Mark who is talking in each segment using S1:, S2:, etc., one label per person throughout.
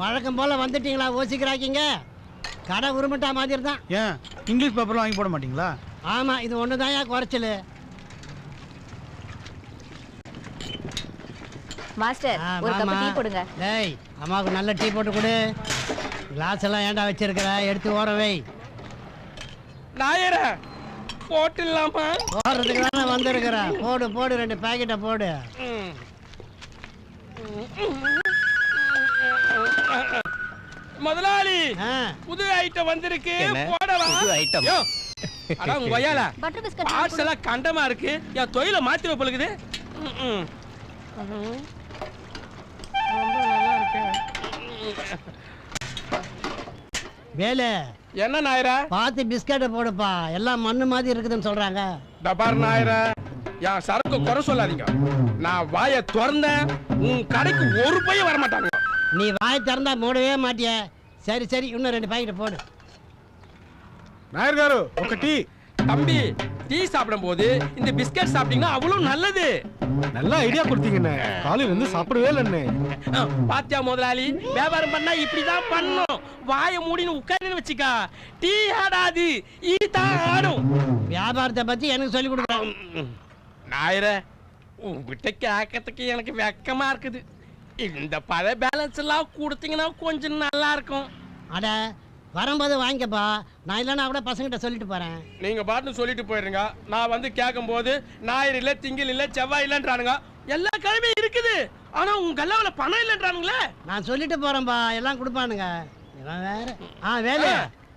S1: வழக்கம் போல வந்துட்டீங்களா ஓசிக்கிறாக்கிங்க? கடை உருமிட்டா மாதிரி தான்
S2: ஏன்? இங்கிலீஷ் பேப்பர்லாம் வாங்கி போட மாட்டீங்களா?
S1: ஆமா இது ஒன்று தான் குறைச்சல்.
S3: மாஸ்டர் ஒரு கப் டீ போடுங்க.
S1: டேய் அம்மாவுக்கு நல்ல டீ போட்டு கொடு. கிளாஸ் எல்லாம் ஏன்டா வச்சிருக்கிற? எடுத்து ஓர வை.
S4: நாயர போட்டுடலாமா?
S1: போடுறதுக்கு தானே வந்திருக்கிற. போடு போடு ரெண்டு பாக்கெட்டை போடு.
S4: ம். முதலாளி புது ஐட்டம் வந்திருக்கு? போடலாம்
S5: புது?
S4: யோ, அட உங்க கொய்யால
S3: பட்டர் பிஸ்கட்
S4: பார்ட்ஸ் எல்லாம் கண்டமா இருக்கு. என் தொழில மாத்தி வைப்பலுக்குது ம், ம். ரொம்ப நல்லா இருக்கு.
S1: வேலு.
S4: என்ன நாயரா?
S1: பார்த்து பிஸ்கட்டை போடுப்பா. எல்லாம் மண்ணு மாதிரி இருக்குதுன்னு சொல்றாங்க.
S4: டபார் நாயர. என் சரக்கு குறை சொல்லாதீங்க. நான் வாயை திறந்தேன். உன் கடைக்கு ஒரு பையன் வர மாட்டாங்க
S1: நீ வாய் திறந்தா மூடவே மாட்டிய. சரி சரி இன்னும் ரெண்டு பாக்கெட் போடு.
S2: நாயர் காரு ஒரு டீ.
S4: தம்பி டீ சாப்பிடும் போது இந்த பிஸ்கட் சாப்பிட்டீங்கன்னா அவ்வளவு நல்லது.
S2: நல்ல ஐடியா கொடுத்தீங்கண்ணே. காலையில இருந்து சாப்பிடவே இல்லைண்ணே.
S4: பாத்தியா முதலாளி? வியாபாரம் பண்ணா இப்படிதான் பண்ணும் வாய மூடின்னு உட்கார்ந்து வச்சுக்கா. டீ ஆடாது. ஈ ஆடும்.
S1: வியாபாரத்தை பத்தி எனக்கு சொல்லி கொடுக்கலாம்
S4: நாயர உங்ககிட்ட கேட்கறதுக்கு எனக்கு வெக்கமா இருக்குது. இந்த பழ பேலன்ஸ் எல்லாம் கொடுத்தீங்கன்னா கொஞ்சம் நல்லா இருக்கும்.
S1: அட வரும்போது வாங்கிக்கப்பா. நான் இல்லைன்னா கூட பசங்கிட்ட சொல்லிட்டு போறேன்.
S4: நீங்க பாட்டு சொல்லிட்டு போயிடுங்க நான் வந்து கேட்கும் போது ஞாயிறு இல்ல திங்கள் இல்ல செவ்வாய் இல்லன்றானுங்க. எல்லா கிழமையும் இருக்குது. ஆனா உங்க கல்லாவில பணம் இல்லன்றானுங்களே.
S1: நான் சொல்லிட்டு போறேன்பா. எல்லாம் கொடுப்பானுங்க. இவன் வேற. ஆ வேலு.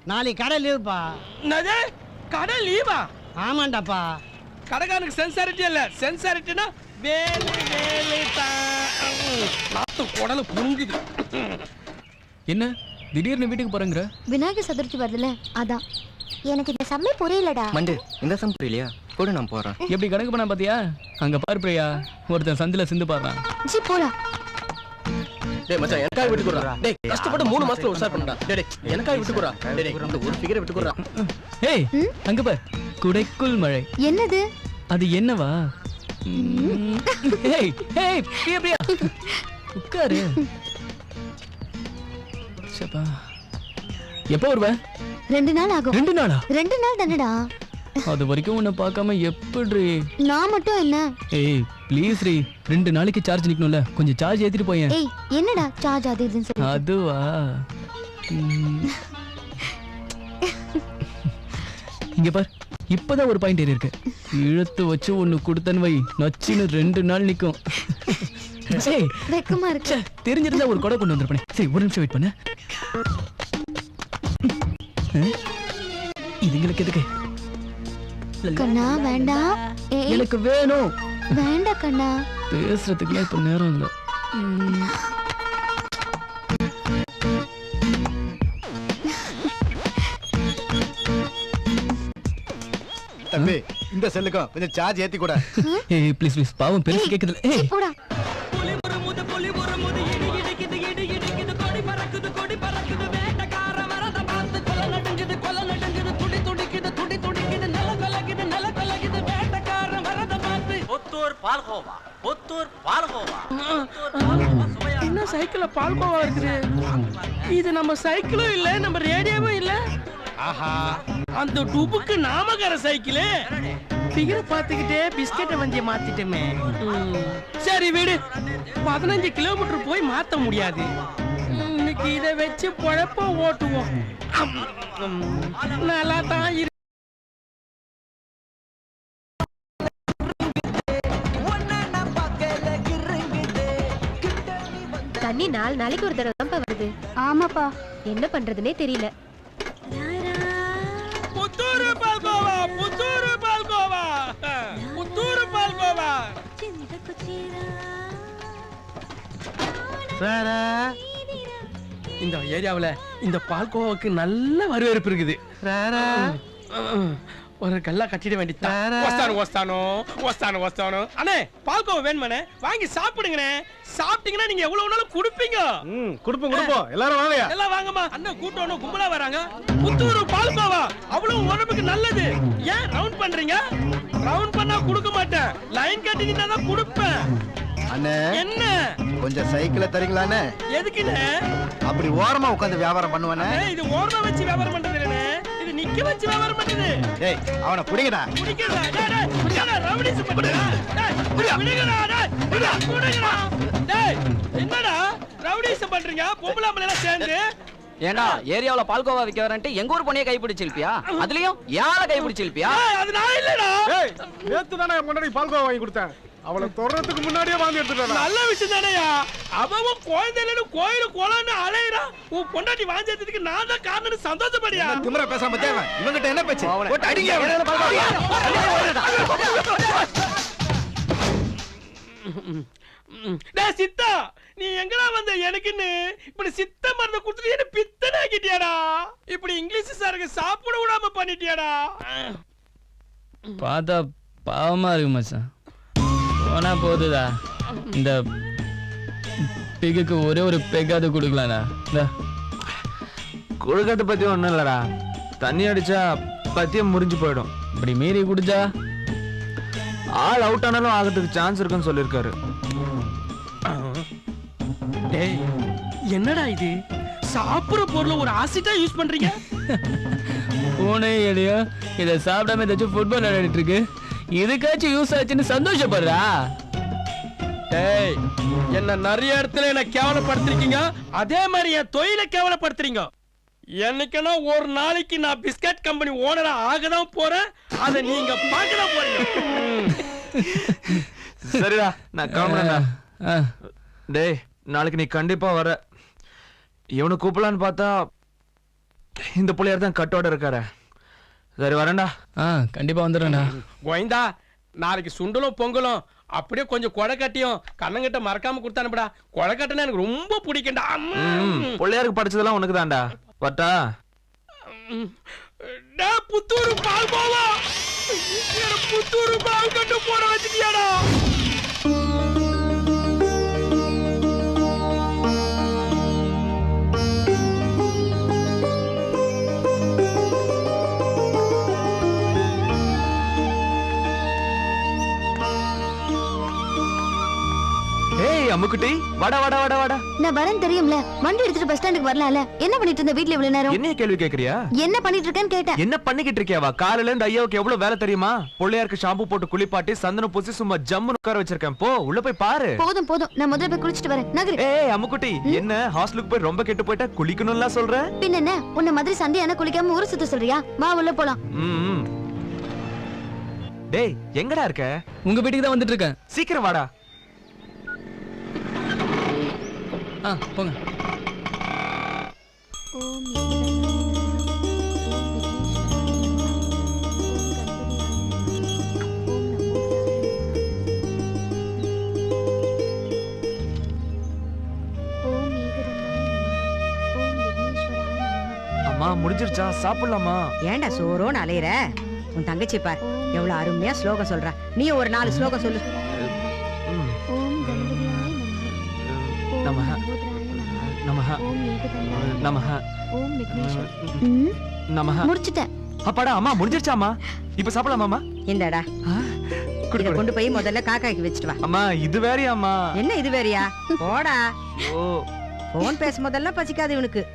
S1: நாளைக்கு கடை லீவுப்பா.
S4: என்னது? கடை லீவா?
S1: ஆமாண்டாப்பா.
S4: கடைக்காரனுக்கு சென்சாரிட்டி இல்ல. சென்சாரிட்டினா வேலை. குடலு புங்குது
S5: என்ன? திடீர்னு வீட்டுக்கு போறேங்கிற?
S3: விநாயகர் சதுர்த்தி வருதுல அதான். எனக்கு இந்த சம்மே புரியலடா.
S6: மண்டு இந்த சம் புரியலையா? கூட நான் போறேன்.
S5: எப்படி கணக்கு பண்ண பாத்தியா? அங்க பாரு பிரியா ஒருத்தன் சந்தில சிந்து பாடுறான்
S3: ஜி போடா.
S6: டேய் மச்சான் எனக்காக விட்டு குறா டேய் கஷ்டப்பட்டு மூணு மாசத்துல உஷார் பண்ணடா டேய் டேய் எனக்காக விட்டு குறா டேய் டேய் இந்த ஒரு ஃபிகரை விட்டு குறா
S5: ஏய் அங்க பார். குடைக்குள் மழை.
S3: என்னது?
S5: அது என்னவா? ம், ஏய் ஏய் பிரியா பிரியா. உட்காரு. சப்பா எப்போ வருவ?
S3: ரெண்டு நாள் ஆகும்.
S5: ரெண்டு நாளா?
S3: ரெண்டு நாள் தானடா.
S5: அது வரைக்கும் உன்னை பார்க்காம எப்படி
S3: நான் மட்டும் என்ன?
S5: ஏய் ப்ளீஸ் ரீ ரெண்டு நாளைக்கு சார்ஜ் நிக்கணும்ல. கொஞ்சம் சார்ஜ் ஏத்திட்டு போயேன்.
S3: ஏய் என்னடா சார்ஜ் அது இதுன்னு சொல்லி
S5: அதுவா. இங்க பார். இப்பதான் ஒரு பாயிண்ட் ஏறி இருக்கு இழுத்து வச்சு ஒண்ணு கொடுத்தன் வை. நச்சின்னு ரெண்டு நாள் நிக்கும். ஏய்,
S3: வெக்கமா இருக்கு.
S5: தெரிஞ்சிருந்தா ஒரு கொடை கொண்டு வந்திருப்பேன். சரி ஒரு நிமிஷம் வெயிட் பண்ண. இதுங்களுக்கு எதுக்கு?
S3: கண்ணா வேண்டாம்
S5: எனக்கு வேணும்.
S3: வேண்டாம் கண்ணா.
S5: பேசுறதுக்குலாம் இப்ப நேரம் இல்ல.
S2: தம்பி இந்த செல்லுக்கும் கொஞ்சம் சார்ஜ் ஏத்தி கூட
S5: ஏய் ப்ளீஸ் ப்ளீஸ் பாவம் பெருசு கேக்குதுல. ஏய்.
S3: போடா.
S7: புத்தூர் பால்கோவா புத்தூர் பால்கோவா
S4: என்ன சைக்கிள்ல பால்கோவா இருக்குது? இது நம்ம சைக்கிளும் இல்ல நம்ம ரேடியோவும் இல்ல. ஆஹா. அந்த டுபுக்கு நாமகர சைக்கிளு. பிகர பாத்துக்கிட்டே பிஸ்கெட்டை வண்டிய மாத்திட்டோமே. சரி விடு. பதினஞ்சு கிலோமீட்டர் போய் மாத்த முடியாது. இன்னைக்கு இதை வச்சு பொழப்ப ஓட்டுவோம். நல்லா தான் இரு
S3: நாலு நாளைக்கு ஒரு தடவை தான் வருது. ஆமாப்பா. என்ன பண்றதுனே தெரியல.
S4: புத்தூரு பால்கோவா புத்தூரு பால்கோவா புத்தூரு பால்கோவா.
S1: வேற
S4: இந்த ஏரியாவுல இந்த பால்கோவாவுக்கு நல்ல வரவேற்பு இருக்குது.
S1: வேற
S4: ஒரு கல்லா கட்டிட வேண்டியதான் வஸ்தானு வஸ்தானோ வஸ்தானு வஸ்தானோ அண்ணே பால்கோவா வேணுமாண்ணே? வாங்கி சாப்பிடுங்கண்ணே. சாப்பிட்டீங்கன்னா நீங்க எவ்வளவு வேணாலும் கொடுப்பீங்க.
S2: ம் கொடுப்போம் கொடுப்போம். எல்லாரும் வாங்கயா
S4: எல்லாம் வாங்கம்மா. அண்ணன் கூட்டணும் கும்பலா வராங்க. புத்தூர் பால்கோவா. அவ்வளவு உடம்புக்கு நல்லது. ஏன் ரவுண்ட் பண்றீங்க? ரவுண்ட் பண்ணா கொடுக்க மாட்டேன். லைன் கட்டிக்கிட்டா தான் கொடுப்பேன்.
S8: அண்ணே
S4: என்ன?
S8: கொஞ்சம் சைக்கிளை தரீங்களாண்ணே?
S4: எதுக்குண்ணே?
S8: அப்படி ஓரமா உட்காந்து வியாபாரம் பண்ணுவானே
S4: அண்ணே, இது ஓரமா வச்சு வியாபாரம் பண்றது நிக்க வச்சு வியாபாரம் பண்றது
S8: டேய் அவனை புடிங்கடா
S4: குடிக்கிறதா? டேய், டேய், குடிக்கிறதா? ரவுடிசம் பண்றதா? டேய், குடிக்கிறதா? டேய்? டேய், என்னடா ரவுடிசம் பண்றீங்க பொம்பளை எல்லாம் சேர்ந்து
S9: ஏண்டா ஏரியாவுல பால்கோவா விக்க வரேன்ட்டு எங்க ஊர் பொண்ணைய கைப்பிடிச்சிருப்பியா அதுலயும் யார கைப்பிடிச்சிருப்பியா
S4: டேய், அது நான் இல்லடா
S2: ஏய் நேத்து தானே முன்னாடி பால்கோவா வாங்கி கொடுத்தேன் அவளை தொடறதுக்கு முன்னாடியே வாங்கி எடுத்துட்டா
S4: நல்ல விஷயம் தானேயா? அவன் கோயிலு குளம்னு அலையிறான் உன் பொண்டாட்டி வாஞ்சதுக்கு நான் தான் காரணம் சந்தோஷப்படியா
S8: திமிரா பேசாம தேவை? இவங்கிட்ட என்ன பேச்சு? போட்டு அடிங்க.
S4: டேய் சித்தா நீ எங்கடா வந்த? எனக்குன்னு இப்படி சித்த மருந்து குடுத்துட்டு என்ன பித்தனை ஆக்கிட்டியாடா? இப்படி இங்கிலீஷ் சாருக்கு சாப்பிட விடாம பண்ணிட்டியாடா?
S5: பார்த்தா பாவமா இருக்கு மச்சான். போனா போகுதுடா இந்த பிகுக்கு ஒரே ஒரு பெக்காவது கொடுக்கலாம்டா. இந்தா.
S2: கொழுக்கட்டை பத்தி ஒண்ணும் இல்லடா. தண்ணி அடிச்சா பத்தியம் முறிஞ்சு போயிடும்.
S5: இப்படி மீறி குடிச்சா?
S2: ஆள் அவுட் ஆனாலும் ஆகிறதுக்கு சான்ஸ் இருக்குன்னு சொல்லியிருக்காரு.
S4: டேய் என்னடா இது? சாப்பிடுற பொருளை ஒரு ஆசிட்டா யூஸ் பண்றீங்க?
S5: பூனை எலியோ இதை சாப்பிடாம ஏதாச்சும் ஃபுட்பால் விளையாடிட்டு இருக்கு. இதுக்காச்சும் யூஸ் ஆச்சுன்னு சந்தோஷப்படுறா?
S4: டேய் என்ன நிறைய இடத்துல என்ன கேவலப்படுத்திருக்கீங்க? அதே மாதிரி என் தொழிலை கேவலப்படுத்துறீங்க. என்னைக்குன்னா ஒரு நாளைக்கு நான் பிஸ்கட் கம்பெனி ஓனரா ஆக தான் போறேன். அதை நீங்க பார்க்க தான் போறீங்க.
S2: சரிடா நான் கிளம்புறேன்டா. டேய் நாளைக்கு நீ கண்டிப்பா வர. இவனை கூப்பிடலான்னு பார்த்தா இந்த பிள்ளையார் தான் கட்டோட இருக்காரு. சரி வரேன்டா.
S5: ஆ கண்டிப்பா வந்துடுறேன்டா.
S4: கோயந்தா நாளைக்கு சுண்டலும் பொங்கலும் அப்படியே கொஞ்சம் கொடை கட்டியும் கண்ணங்கிட்ட மறக்காம கொடுத்தானுப்படா கொடை கட்டினா எனக்கு ரொம்ப பிடிக்கும்டா.
S2: ம் பிள்ளையாருக்கு படிச்சதெல்லாம் உனக்கு தான்டா பட்டா
S4: டேய், புத்தூர் பால் போவா புத்தூர் பால் கட்டு போட வச்சுட்டியாடா.
S2: அம்முக்குட்டி வாடா வாடா வாடா வாடா.
S3: நான் வரேன் தெரியும்ல. வண்டி எடுத்துட்டு பஸ் ஸ்டாண்டுக்கு வரலாம்ல. என்ன பண்ணிட்டு இருந்த வீட்ல இவ்வளவு நேரம்?
S2: என்னைய கேள்வி கேக்குறியா?
S3: என்ன பண்ணிட்டு இருக்கேன்னு கேட்டேன்.
S2: என்ன பண்ணிக்கிட்டு இருக்கியாவா? காலையில இருந்து ஐயாவுக்கு எவ்வளவு வேலை தெரியுமா? பிள்ளையாருக்கு ஷாம்பு போட்டு குளிப்பாட்டி சந்தனம் பூசி சும்மா ஜம்முன்னு உட்கார வச்சிருக்கேன். போ உள்ள போய் பாரு.
S3: போதும் போதும். நான் முதல்ல போய் குளிச்சிட்டு வரேன். நகரு.
S2: ஏய் அம்முக்குட்டி என்ன ஹாஸ்டலுக்கு போய் ரொம்ப கெட்டு போயிட்டா குளிக்கணும்லாம் சொல்ற?
S3: பின்ன என்ன? உன்ன மாதிரி சண்டையான குளிக்காம ஊரு சுத்த சொல்றியா? வா உள்ள போலாம்.
S2: டேய் எங்கடா இருக்க?
S5: உங்க வீட்டுக்கு தான் வந்துட்டு இருக்கேன்.
S2: சீக்கிரம் வாடா.
S5: ஆ போங்க.
S2: அம்மா முடிஞ்சிருச்சா? சாப்பிடலாமா?
S10: ஏன்டா சோறோன்னு அலையிற? உன் தங்கச்சி பார் எவ்வளவு அருமையா ஸ்லோகம் சொல்ற. நீ ஒரு நாலு ஸ்லோகம் சொல்லு.
S2: நமஹ. நமஹ.
S3: ஓம் விக்னேஸ்வர். ம்,
S2: நமஹ.
S3: முடிச்சிட்டேன்.
S2: அப்பாடா அம்மா முடிஞ்சிருச்சாமா இப்ப சாப்பிடலாமாமா
S10: இந்தடா. இத
S2: குடு.
S10: கொண்டு போய் முதல்ல காக்காய்க்கு வச்சுட்டு வா.
S2: அம்மா இது வேறையாம்மா.
S10: என்ன இது வேறயா? போடா.
S2: ஓ
S10: போன் பேசும் போதெல்லாம் பசிக்காது இவனுக்கு.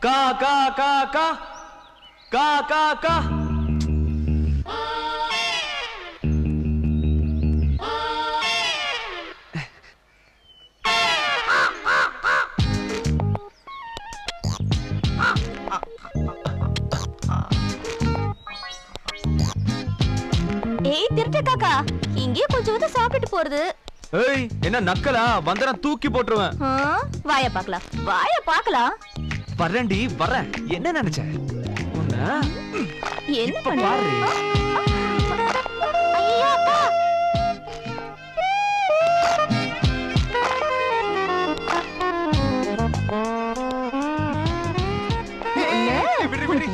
S2: கா கா கா கா. கா கா கா.
S3: போறது
S2: ஏய் என்ன நக்கலா வந்தனா தூக்கி போட்டுருவேன்
S3: வாய பார்க்கலாம் வாய பார்க்கலாம்
S2: வரேன்டி வரேன் என்ன நினைச்ச உன்னை
S3: என்ன
S2: பாரு.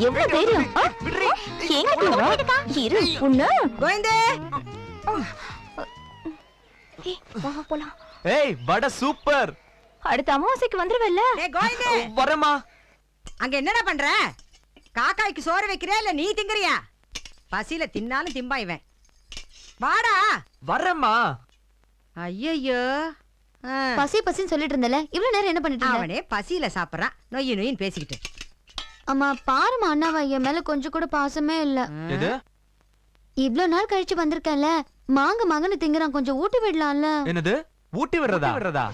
S3: எவ்வளவு தைரியம்? எங்க? இரு உன்ன
S10: கோவிந்தே
S3: ஏய், வா, போலாம்.
S2: ஏய் வடை சூப்பர்.
S3: அடுத்த அமாவாசைக்கு வந்துருவல்ல?
S10: டேய் கோவிந்தே
S2: வரேம்மா.
S10: அங்க என்னடா பண்ற? காக்காய்க்கு சோறு வைக்கிறியா இல்ல நீ திங்கறியா? பசியில தின்னாலும் திம்பா இவன். வாடா.
S2: வரேம்மா.
S10: ஐயையோ. ஆ,
S3: பசி பசின்னு சொல்லிட்டு இருந்தல இவ்வளவு நேரம் என்ன பண்ணிட்டு இருந்த?
S10: அவனே பசியில சாப்பிடுறான். நொய்யு நொய்யின்னு பேசிக்கிட்டு.
S3: அம்மா பாருமா அண்ணாவா என் மேல கொஞ்சம் கூட பாசமே இல்ல.
S2: எது?
S3: இவ்ளோ நாள் கழிச்சு வந்திருக்கேன்ல. மாங்க மாங்கன்னு திங்குறான். கொஞ்சம் ஊட்டி விடலாம்ல.
S2: என்னது? ஊட்டி விடுறதா? விடுறதா?